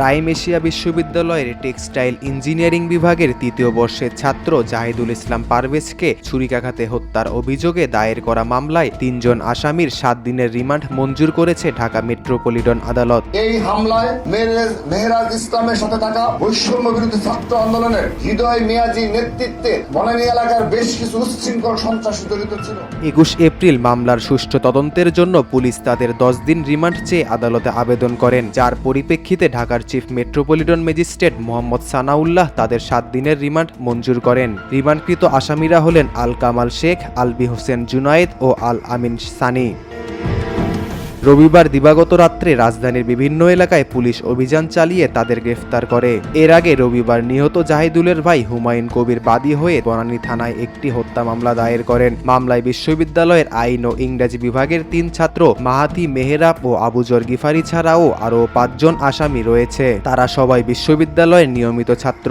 Prime Asia বিশ্ববিদ্যালয়ের textile engineering বিভাগের তৃতীয় বর্ষের ছাত্র জাহিদুল ইসলাম পারভেজকে ছুরিকাঘাতে হত্যার অভিযোগে দায়ের করা মামলায় তিনজন আসামির সাত দিনের রিমান্ড মঞ্জুর করেছে ঢাকা মেট্রোপলিটন আদালত। এই হামলায় মেহরাজ ইসলামের সাথে থাকা বৈষম্য বিরোধী ছাত্র আন্দোলনের হৃদয় মিয়াজি নেতৃত্বে বনানী এলাকার বেশ কিছু উচ্ছৃঙ্খল সন্ত্রাসী জড়িত ছিল। একুশ এপ্রিল মামলার সুষ্ঠু তদন্তের জন্য পুলিশ তাদের দশ দিন রিমান্ড চেয়ে আদালতে আবেদন করেন যার পরিপ্রেক্ষিতে ঢাকার chief metropolitan magistrate Mohammad Sanaullah তাদের সাত দিনের রিমান্ড মঞ্জুর করেন। রিমান্ডকৃত আসামিরা হলেন আল কামাল শেখ আলবি হোসেন জুনায়েদ ও আল আমিন সানি। রবিবার দিবাগত রাত্রে রাজধানীর বিভিন্ন এলাকায় পুলিশ অভিযান চালিয়ে তাদের গ্রেফতার করে। এর আগে রবিবার নিহত জাহিদুলের ভাই হুমায়ুন কবির বাদী হয়ে বনানী থানায় একটি হত্যা মামলা দায়ের করেন। মামলায় বিশ্ববিদ্যালয়ের আইন ও ইংরেজি বিভাগের তিন ছাত্র মাহাতি মেহেরাব ও আবুজর গিফারি ছাড়াও আরও পাঁচজন আসামি রয়েছে। তারা সবাই বিশ্ববিদ্যালয়ের নিয়মিত ছাত্র।